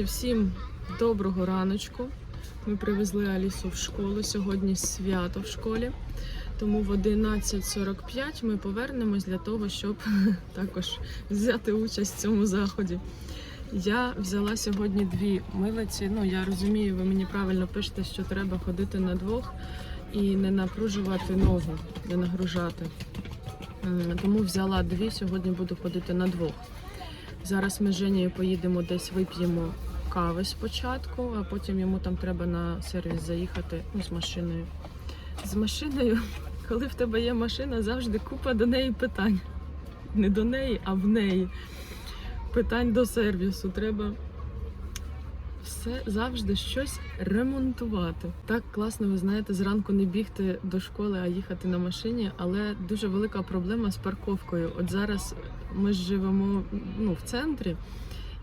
Друзі, всім доброго раночку. Ми привезли Алісу в школу. Сьогодні свято в школі. Тому в 11.45 ми повернемось для того, щоб також взяти участь в цьому заході. Я взяла сьогодні дві милиці. Ну, я розумію, ви мені правильно пишете, що треба ходити на двох і не напружувати ногу, не нагружати. Тому взяла дві, сьогодні буду ходити на двох. Зараз ми з Женєю поїдемо десь вип'ємо кави спочатку, а потім йому там треба на сервіс заїхати ну, з машиною. З машиною, коли в тебе є машина, завжди купа до неї питань. Не до неї, а в неї. Питань до сервісу. Треба все завжди щось ремонтувати. Так класно, ви знаєте, зранку не бігти до школи, а їхати на машині, але дуже велика проблема з парковкою. От зараз ми живемо ну, в центрі,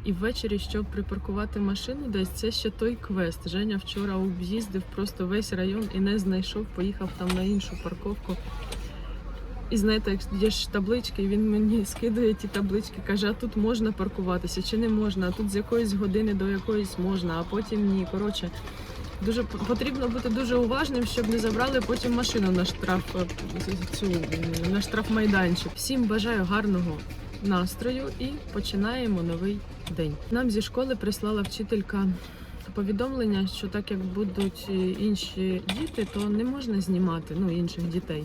і ввечері, щоб припаркувати машину десь, це ще той квест. Женя вчора об'їздив просто весь район і не знайшов, поїхав там на іншу парковку. І знаєте, є ж таблички, і він мені скидує ті таблички, каже, а тут можна паркуватися чи не можна, а тут з якоїсь години до якоїсь можна, а потім ні. Коротше, дуже потрібно бути дуже уважним, щоб не забрали потім машину на штраф е, цю на штрафмайданчик. Всім бажаю гарного настрою і починаємо новий день. Нам зі школи прислала вчителька повідомлення, що так як будуть е, інші діти, то не можна знімати ну інших дітей.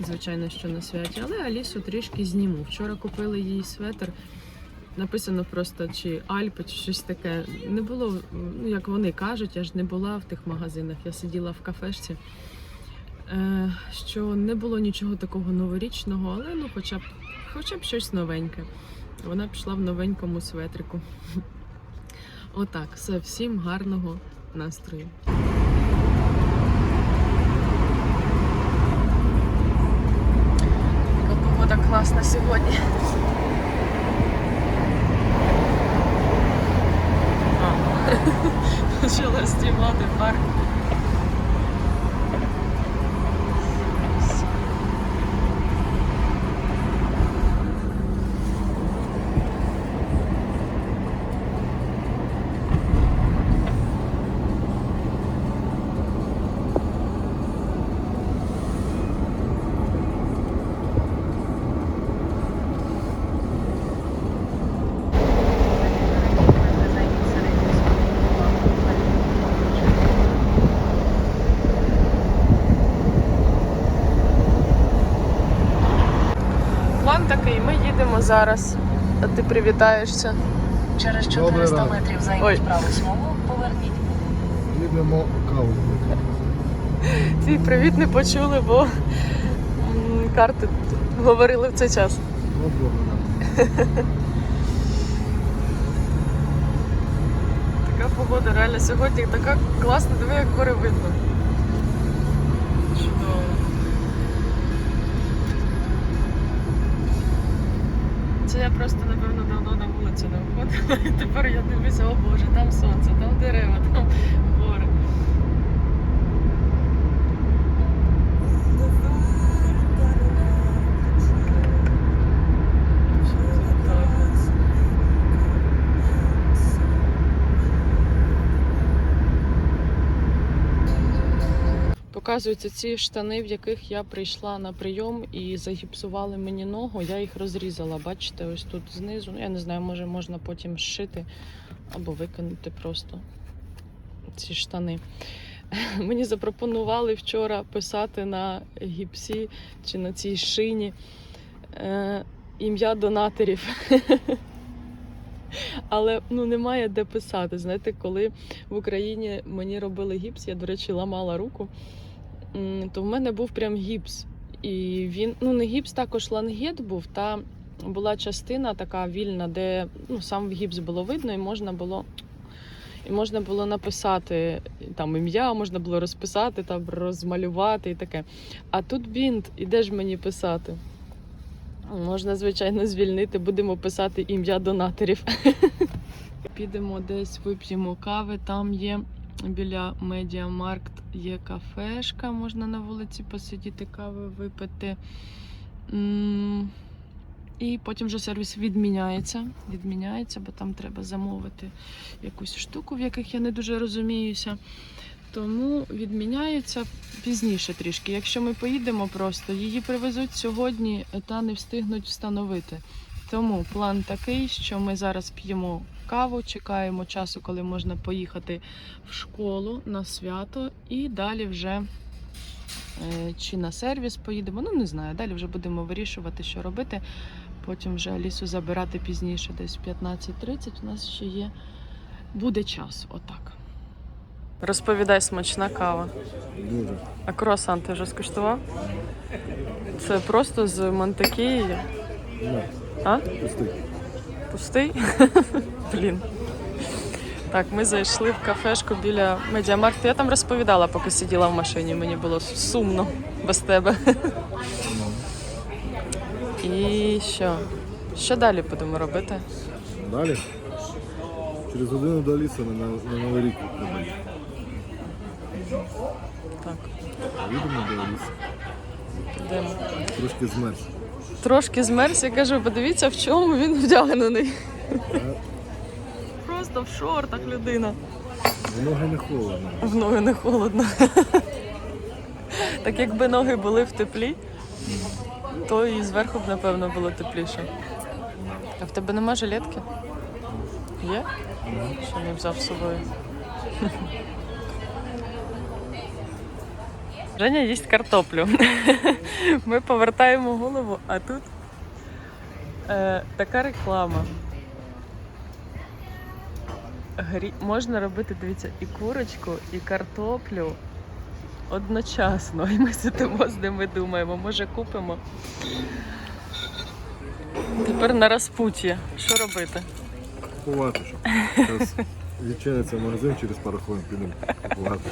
Звичайно, що на святі, але Алісу трішки зніму. Вчора купили їй светр. Написано просто чи Альпи, чи щось таке. Не було, ну як вони кажуть, я ж не була в тих магазинах. Я сиділа в кафешці. Е, що не було нічого такого новорічного, але ну хоча б хоча б щось новеньке. Вона пішла в новенькому светрику. Отак, все, всім гарного настрою. Така погода класна сьогодні. Почала знімати парк. План такий, ми їдемо зараз. А ти привітаєшся. Через 400 ранок. метрів займіть праву смугу, поверніть. Їдемо каву. Твій привіт не почули, бо карти говорили в цей час. Така погода реально сьогодні така класна, диви, як гори видно. Це я просто, напевно, давно на вулицю не виходила. І тепер я дивлюся, о Боже, там сонце, там дерева, там гори. Показуються ці штани, в яких я прийшла на прийом і загіпсували мені ногу. Я їх розрізала. Бачите, ось тут знизу. Я не знаю, може можна потім зшити або викинути просто ці штани. Мені запропонували вчора писати на гіпсі чи на цій шині е, ім'я донаторів. Але ну немає де писати. Знаєте, коли в Україні мені робили гіпс, я, до речі, ламала руку, то в мене був прям гіпс. І він, ну не гіпс, також лангет був, та була частина така вільна, де ну, сам гіпс було видно, і можна було. І можна було написати там ім'я, можна було розписати, там розмалювати і таке. А тут бінт, і де ж мені писати? Можна, звичайно, звільнити, будемо писати ім'я донаторів. Підемо десь, вип'ємо кави. Там є біля Медіамаркт є кафешка, можна на вулиці посидіти, кави випити. І потім вже сервіс відміняється. Відміняється, бо там треба замовити якусь штуку, в яких я не дуже розуміюся. Тому відміняється пізніше трішки. Якщо ми поїдемо просто, її привезуть сьогодні та не встигнуть встановити. Тому план такий, що ми зараз п'ємо каву, чекаємо часу, коли можна поїхати в школу на свято, і далі вже е, чи на сервіс поїдемо. Ну не знаю. Далі вже будемо вирішувати, що робити. Потім вже Алісу забирати пізніше, десь в 15.30. У нас ще є буде час. Отак. Розповідай, смачна кава. Дуже. А круасан ти вже скуштував? Це просто з мантикією. Не, А? пустий. Пустий? Блін. Так, ми зайшли в кафешку біля медіамаркту. Я там розповідала, поки сиділа в машині. Мені було сумно без тебе. І що? Що далі будемо робити? Далі. Через годину до лісу на, на, Новий рік. Так, Їдемо до лісу. йдемо. Трошки змерз. Трошки змерз, я кажу, подивіться, в чому він вдягнений. Просто в шортах людина. ноги не холодно. В ноги не холодно. Так якби ноги були в теплі, то і зверху б, напевно, було тепліше. А в тебе нема жилетки? Є? Що не взяв з собою? Женя їсть картоплю. Ми повертаємо голову, а тут е, така реклама. Грі... Можна робити, дивіться, і курочку, і картоплю одночасно. І ми сидимо з ними думаємо, може купимо. Тепер на розпуття. Що робити? Купувати що. Зараз відчиниться магазин через пару хвилин підемо купувати.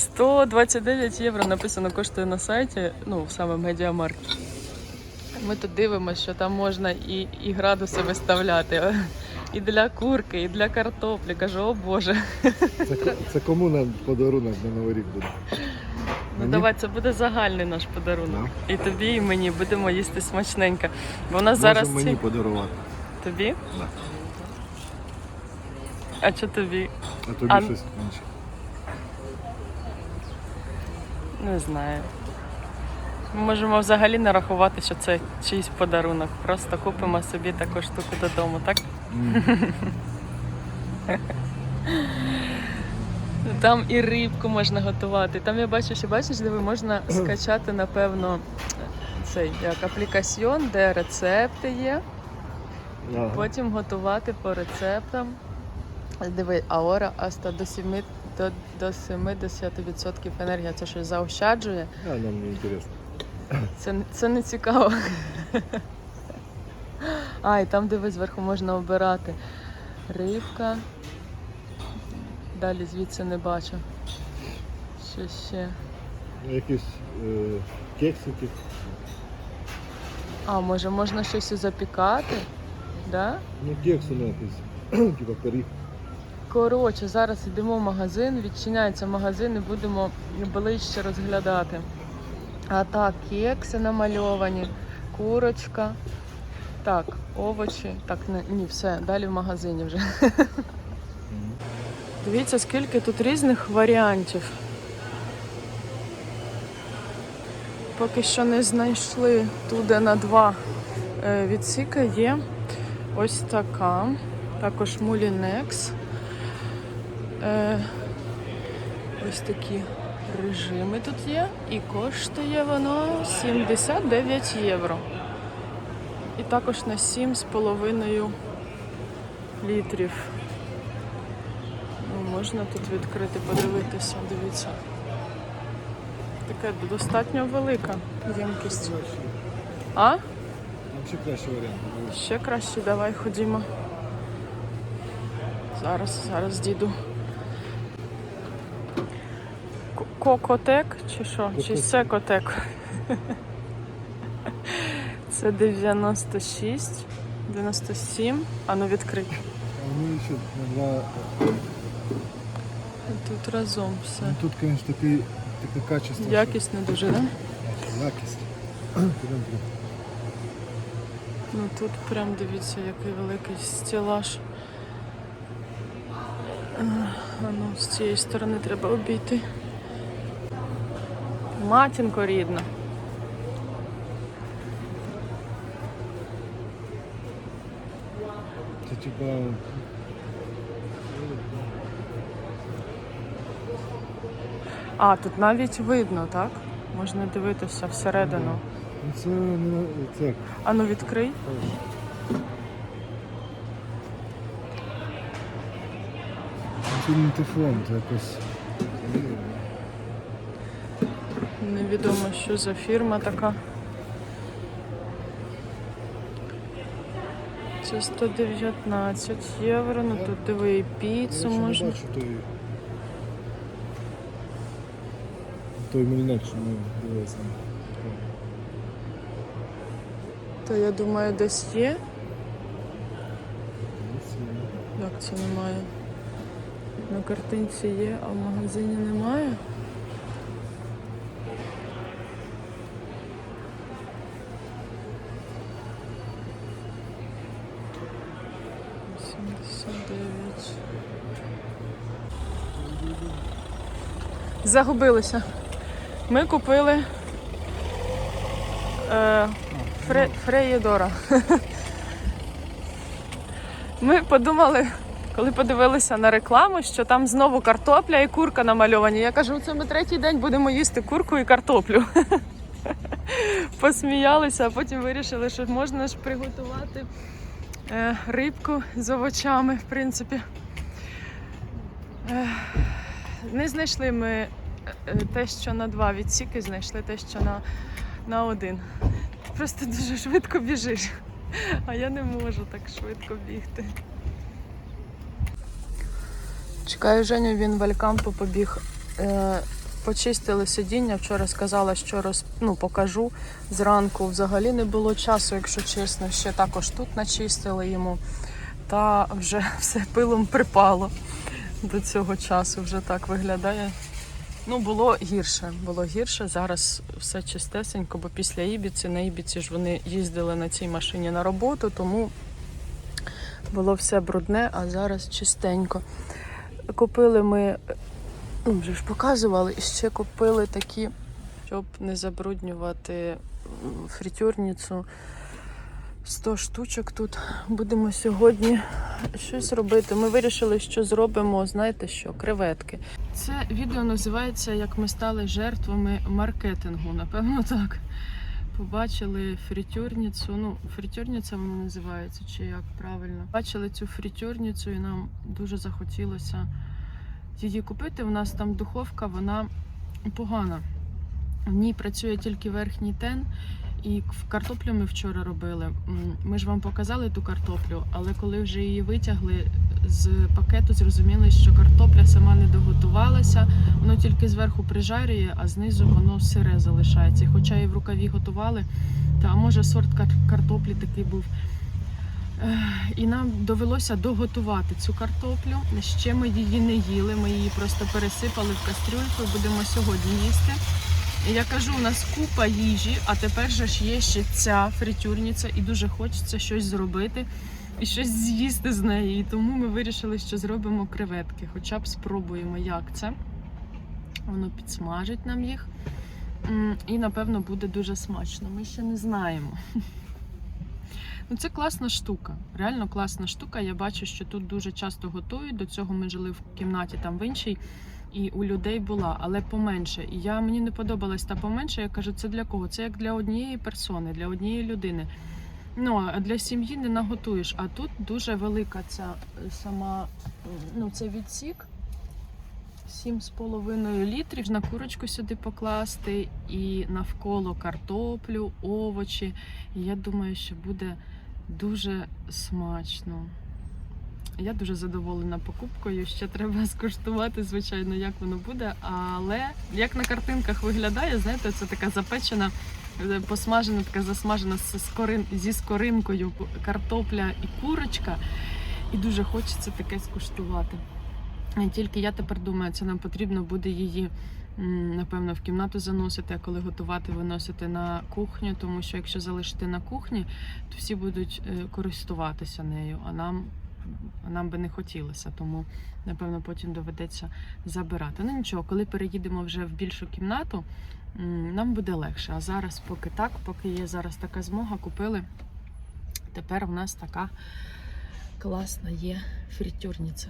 129 євро написано коштує на сайті, ну, саме в медіамаркті. Ми тут дивимося, що там можна і, і градуси виставляти. І для курки, і для картоплі. Кажу, о Боже. Це, це кому нам подарунок на Новий рік буде? Ну Мені? давай, це буде загальний наш подарунок. І тобі, і мені будемо їсти смачненько. Бо у нас Може зараз мені ці... подарувати. тобі? Да. А що тобі? А тобі А- щось інше. Не знаю. Ми можемо взагалі не рахувати, що це чийсь подарунок. Просто купимо собі таку штуку додому, так? М. Там і рибку можна готувати. Там я бачу, що бачиш, де ви можна скачати, напевно, цей як аплікаціон, де рецепти є. Ага. Потім готувати по рецептам. Диви, аора аста до 7 до, до 70% енергії. Це щось заощаджує. А, нам не інтересно. Це, це не цікаво. А, і там, де ви зверху можна обирати. Рибка. Далі звідси не бачу. Що ще? Ну, Якісь е, кексики. А, може можна щось і запікати? Да? Ну, кекси ну, якісь. Типа пиріг. Коротше, зараз йдемо в магазин, відчиняється магазин і будемо ближче розглядати. А так, кекси намальовані, курочка. Так, овочі. Так, не, ні, все, далі в магазині вже. Дивіться, скільки тут різних варіантів. Поки що не знайшли туди на два е, відсіки є ось така. Також мулінекс. Е, ось такі режими тут є. І коштує воно 79 євро. І також на 7,5 літрів. Ну, можна тут відкрити, подивитися, дивіться. Таке достатньо велика ємкість. А? Ще кращий варіант. Ще краще, давай ходімо. Зараз, зараз діду. Кокотек чи що? Чи секотек? Це 96, 97. А ну відкрий. Тут разом все. Ну, тут, звісно, такий, таке качество. Якість не дуже, так? Да? Якість. Ну тут прям дивіться, який великий стелаж. А ну, з цієї сторони треба обійти. Матінко рідна. Це типа. А, тут навіть видно, так? Можна дивитися всередину. Ну це не це. А ну відкрий. Це не тефлон, це якось. Невідомо, що за фірма така. Це 119 євро. Ну тут диви і піцу Я ще можна. не бачу той. Той мільник, що ми дивилися. То я думаю, десь є. Як це немає? На картинці є, а в магазині немає. Загубилися. Ми купили е, фре, Фреєдора. Ми подумали, коли подивилися на рекламу, що там знову картопля і курка намальовані. Я кажу, це ми третій день будемо їсти курку і картоплю. Посміялися, а потім вирішили, що можна ж приготувати е, рибку з овочами, в принципі. Е, не знайшли ми те, що на два відсіки, знайшли те, що на, на один. Просто дуже швидко біжиш. А я не можу так швидко бігти. Чекаю Женю, він в Алькампо побіг. Е, почистили сидіння. Вчора сказала, що роз, ну, покажу. Зранку взагалі не було часу, якщо чесно. Ще також тут начистили йому. Та вже все пилом припало до цього часу. Вже так виглядає. Ну, було гірше. Було гірше. Зараз все чистесенько, бо після Ібіці, на Ібіці ж вони їздили на цій машині на роботу, тому було все брудне, а зараз чистенько. Купили ми, ну, вже ж показували, і ще купили такі, щоб не забруднювати фритюрницю. 100 штучок тут будемо сьогодні щось робити. Ми вирішили, що зробимо, знаєте що, креветки. Це відео називається Як ми стали жертвами маркетингу. Напевно, так. Побачили фритюрницю. Ну, фритюрниця вона називається, чи як правильно. Бачили цю фритюрницю і нам дуже захотілося її купити. У нас там духовка, вона погана. В ній працює тільки верхній тен. І в картоплю ми вчора робили. Ми ж вам показали ту картоплю, але коли вже її витягли з пакету, зрозуміли, що картопля сама не доготувалася, воно тільки зверху прижарює, а знизу воно сире залишається. Хоча і в рукаві готували, та може сорт кар- картоплі такий був. І нам довелося доготувати цю картоплю. Ще ми її не їли, ми її просто пересипали в кастрюльку і будемо сьогодні їсти. Я кажу, у нас купа їжі, а тепер же ж є ще ця фритюрниця, і дуже хочеться щось зробити і щось з'їсти з неї. І тому ми вирішили, що зробимо креветки. Хоча б спробуємо, як це. Воно підсмажить нам їх. І, напевно, буде дуже смачно. Ми ще не знаємо. Ну, це класна штука. Реально класна штука. Я бачу, що тут дуже часто готують. До цього ми жили в кімнаті там в іншій, і у людей була, але поменше. І я мені не подобалась та поменше. Я кажу, це для кого? Це як для однієї персони, для однієї людини. Ну, а для сім'ї не наготуєш. А тут дуже велика ця е, сама ну, це відсік. 7,5 літрів на курочку сюди покласти і навколо картоплю, овочі. І я думаю, що буде дуже смачно. Я дуже задоволена покупкою. Ще треба скуштувати, звичайно, як воно буде. Але як на картинках виглядає, знаєте, це така запечена, е, посмажена, така засмажена зі скоринкою картопля і курочка. І дуже хочеться таке скуштувати. Тільки я тепер думаю, це нам потрібно буде її напевно, в кімнату заносити, а коли готувати, виносити на кухню, тому що якщо залишити на кухні, то всі будуть е, користуватися нею, а нам, нам би не хотілося, тому напевно потім доведеться забирати. Ну нічого, коли переїдемо вже в більшу кімнату, нам буде легше. А зараз, поки так, поки є зараз така змога, купили. Тепер в нас така класна є фритюрниця.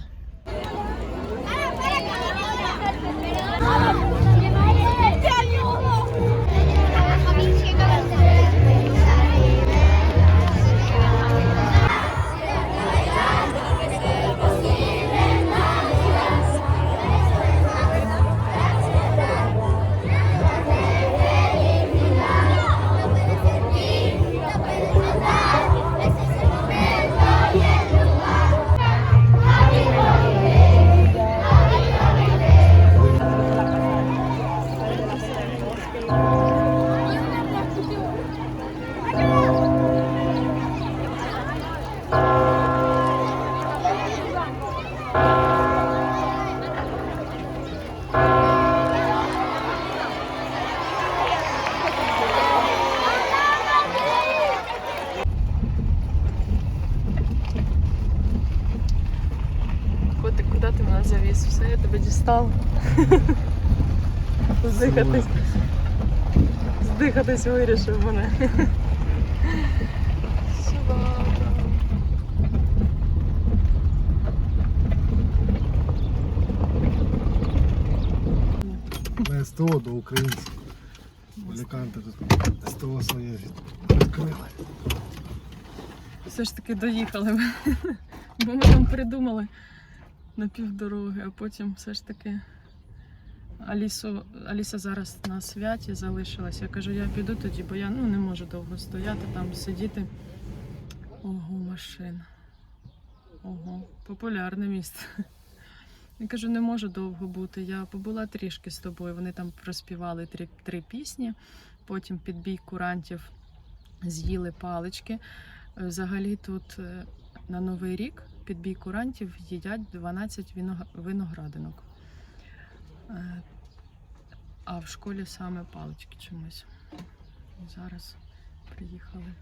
Тебе. Здихатись. Здихатись вирішив мене. На СТО до українців. Аліканти тут СТО своє відкрили. Все ж таки доїхали. ми. Бо ми там придумали на півдороги, а потім все ж таки Алісу, Аліса зараз на святі залишилась. Я кажу, я піду тоді, бо я ну, не можу довго стояти там, сидіти. Ого, машина. Ого, популярне місце. Я кажу, не можу довго бути. Я побула трішки з тобою. Вони там проспівали три, три пісні, потім під бій курантів з'їли палички. Е, Взагалі тут е, на Новий рік під бій курантів їдять 12 виноградинок. Е, А в школі саме палички чомусь. Зараз приїхали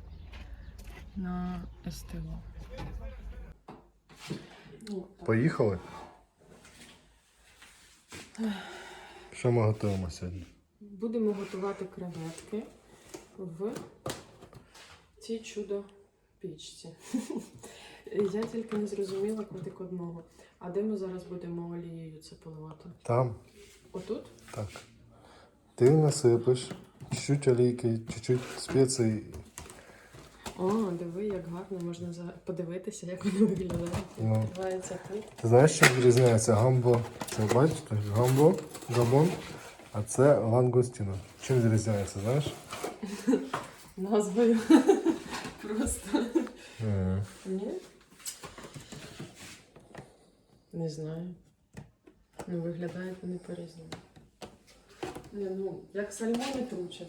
на СТО. Поїхали? Що ми готуємо сьогодні? Будемо готувати креветки в цій чудо пічці. Я тільки не зрозуміла котик одного. А де ми зараз будемо олією це поливати? Там, Отут? так. Ти насипиш чуть-чуть олійки, чуть-чуть спецій. О, диви, як гарно можна за- подивитися, як воно виглядає. Ну. Відкривається тут. Ти знаєш, чим відрізняється гамбо? Це бачите? Гамбо, габон, а це лангустіно. Чим відрізняється, знаєш? Назвою. Просто. Е, Ні? Не знаю. Ну, виглядають вони по-різному. Не, ну, як сальмони тручать.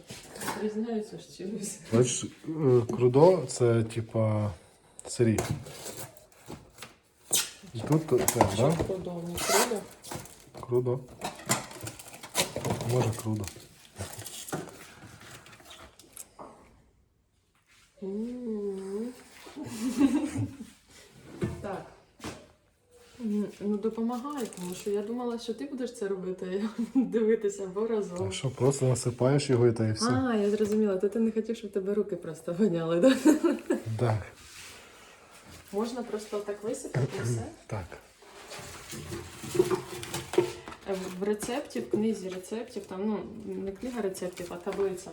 Відрізняються ж чимось. Бачиш, е, крудо це типа сирі. І тут теж, так? Що Да? подобно? Круто? Крудо. Може крудо. Ну, допомагай, тому що я думала, що ти будеш це робити, а дивитися або разом. Так що просто насипаєш його і та і все. А, я зрозуміла, то ти не хотів, щоб тебе руки просто воняли, так? Так. Можна просто так висипати і все. Так. Е, В рецепті, в книзі рецептів, там ну не книга рецептів, а таблиця.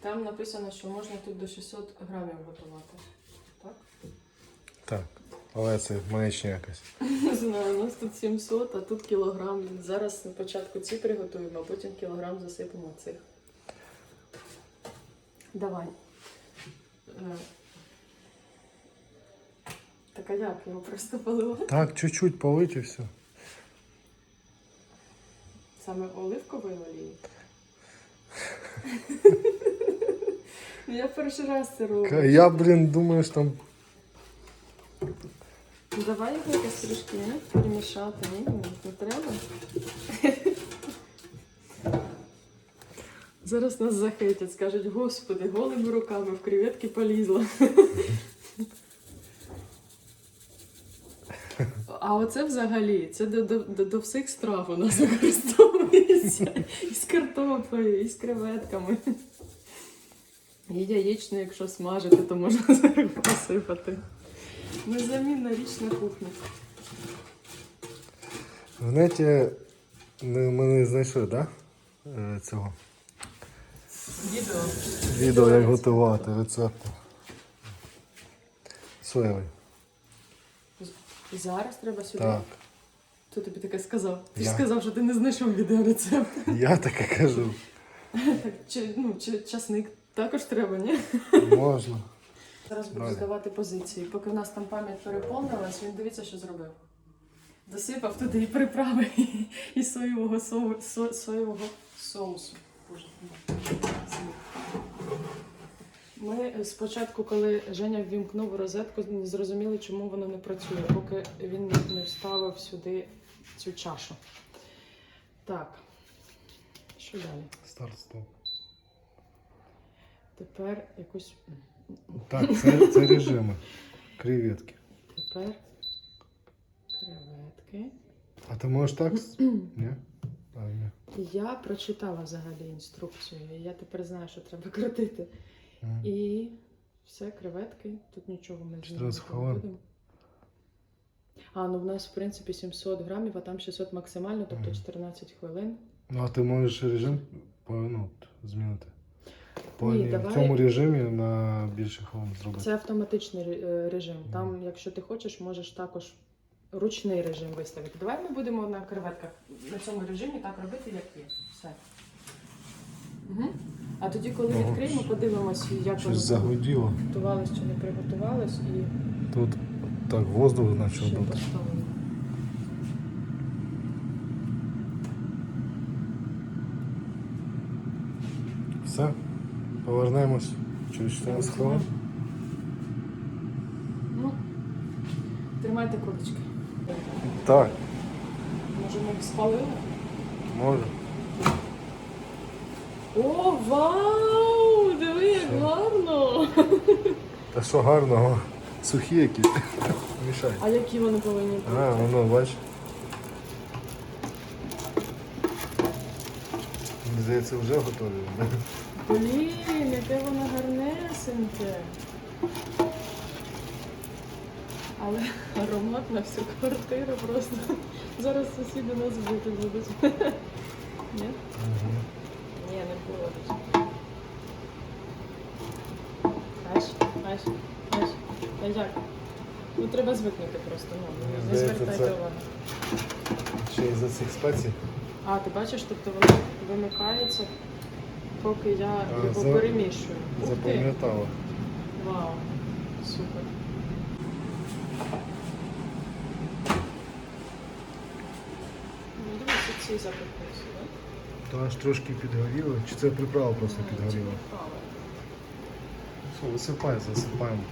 Там написано, що можна тут до 600 грамів готувати. Так? Так. Але це манечня якась. Не знаю, у нас тут 700, а тут кілограм. Зараз спочатку ці приготуємо, а потім кілограм засипемо цих. Давай. Е, Так а як його просто поливати? Так, чуть-чуть полить і все. Саме оливкової олії? Ну, Я перший раз це роблю. Я, блін, думаю, що там. Ну, Давай його якось трішки перемішати. Ні, не треба. Зараз нас захейтять, скажуть, господи, голими руками в креветки полізла. А оце взагалі, це до, до, до, всіх страв у нас використовується. І з картоплею, і з креветками. І яєчню, якщо смажити, то можна посипати. Незамінна річ на кухні. В неті ми не знайшли, так? Да? Цього. Відео. Відео, як готувати рецепти. Соєвий. Зараз треба сюди. Так. Хто тобі таке сказав? Ти ж Я. сказав, що ти не знайшов відеорецепт. Я таке кажу. Так, чи, ну, чи, часник також треба, ні? Можна. Зараз буду здавати позиції. Поки в нас там пам'ять переповнилась, він дивіться, що зробив. Досипав туди і приправи, і, і соєвого, соу, со, соєвого соусу. Боже, ну. Ми спочатку, коли Женя ввімкнув розетку, не зрозуміли, чому воно не працює, поки він не- не вставив сюди цю чашу. Так. Що далі? Старт стоп. Тепер якусь. Так, це, це режими. Креветки. Тепер креветки. А ти можеш так? Ні? А, ні. Я прочитала взагалі інструкцію, і я тепер знаю, що треба крутити. Мгм. І все, креветки. Тут нічого ми з ними 14 не хвилин. будемо. А, ну в нас, в принципі, 700 грамів, а там 600 максимально, тобто Мгм. 14 хвилин. Ну, а ти можеш режим по- ну, змінити. По, Ні, давай- В цьому режимі на більше хвилин зробити. Це автоматичний ре- е, режим. Там, якщо ти хочеш, можеш також ручний режим виставити. Давай ми будемо на креветках на цьому режимі так робити, як є. Все. Угу. А тоді, коли Ого, відкриємо, подивимось, як Щось воно загуділо. приготувалось чи не приготувалось, і Тут так воздух почав ще дути. поставимо. Все. Повернемось через 14 хвилин. Ну, тримайте курочки. Так, Може, ми б спалили? може. О, вау! Диви, як гарно! Та що гарного? Сухі які. Мішай. А які вони повинні бути? А, воно, бач. Мені здається, вже готові. Блін, яке воно гарнесеньке. Але аромат на всю квартиру просто. Зараз сусіди нас бити будуть. Ні? Ні, не будуть. Аж, аж, аж. Та як? Ну треба звикнути просто, ну, Мені не здається, звертайте це- увагу. Ще із-за цих спецій. А, ти бачиш, тобто воно вимикається, поки я його за- перемішую. Ух ти! Запам'ятала. Вау, супер. Ну, дивіться, ці запекуться, так? То аж трошки підгоріло. Чи це приправа просто підгоріла? Все, висипай, засипаємо.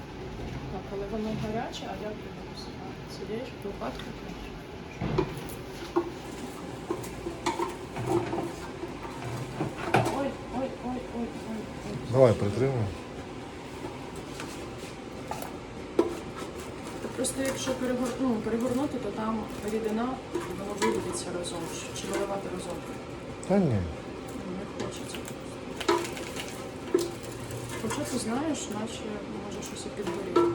Так, але воно гаряче, а ти будеш Цієї ж лопатки? Давай притримуємо. Та просто якщо перегор... ну, перегорнути, то там рідина, воно виведеться разом. Чи- виливати разом? Та ні. Ну, Не хочеться. Хоча ти знаєш, наче може щось і підгоріло.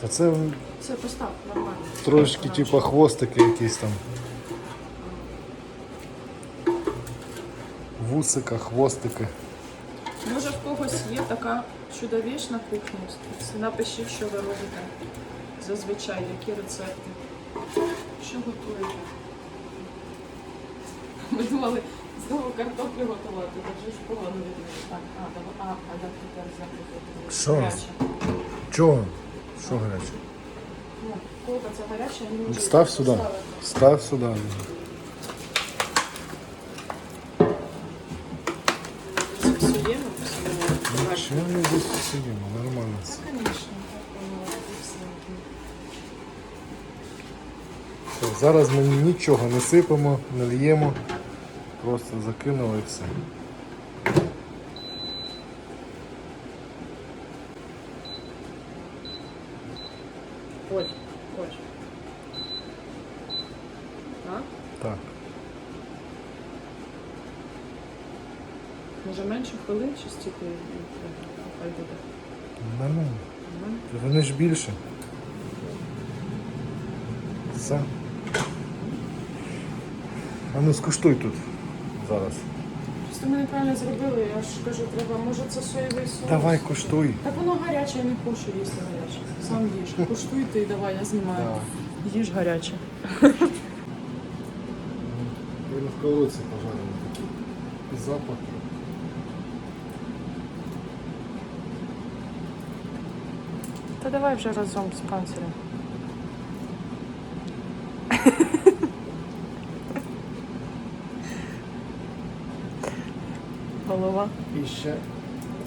Та це Це постав нормально. трошки Наче. хвостики якісь там. Вусика, хвостики. Може в когось є така чудовішна кухня. Напишіть, що ви робите зазвичай, які рецепти. Що готуєте? Ми думали знову картоплю готувати, так вже ж погано відмінити. Так, а, давай, а, а як тепер закрити? Що? Чого? Що гаряче? Ну, колка це гаряча, я не можу Став сюди. Став сюди. Зіпсуємо, псуємо. Чому ми здесь? Нормально. Да, і все. Зараз ми нічого не сипемо, не л'ємо. Просто закинули все. Ой, ой. Так? Так. Може менше хвилин чи стільки хай буде? Нормально. Нормально? Вони ж більше. Все. А ну скуштуй тут зараз. Просто ми неправильно зробили, я ж кажу, треба, може це соєвий соус. Давай куштуй. Так воно гаряче, я не хочу їсти гаряче. Сам їж. Куштуй ти, давай, я знімаю. Їж гаряче. Я на сковородці пожарили такий. І запах. Та давай вже разом з панцирем. Голова. І ще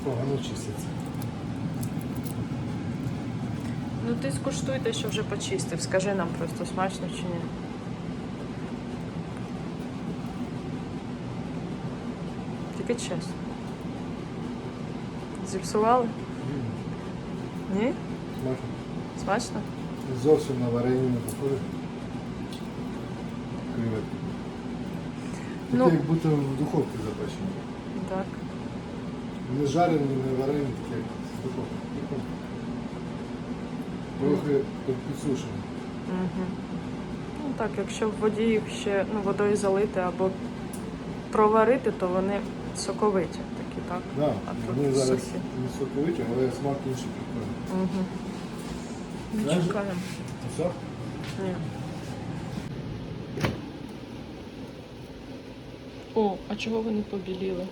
погано чиститься. Ну ти скуштуй те, що вже почистив. Скажи нам просто смачно чи ні. Тільки чесно. Зіпсували? Ні? Смачно. Зовсім на варені не похоже. Креветки. Ну. Як будто в духовці запечені. Так. Не жарені, не варені, таке як з духовки. Прикольно. Трохи підсушені. Угу. Ну так, якщо в воді їх ще ну, водою залити або проварити, то вони соковиті такі, так? Да, А вони зараз сухі. не соковиті, але смак інший прикольний. Угу. Ну, чекаємо. Все? Ні. О, а чого вони побіліли?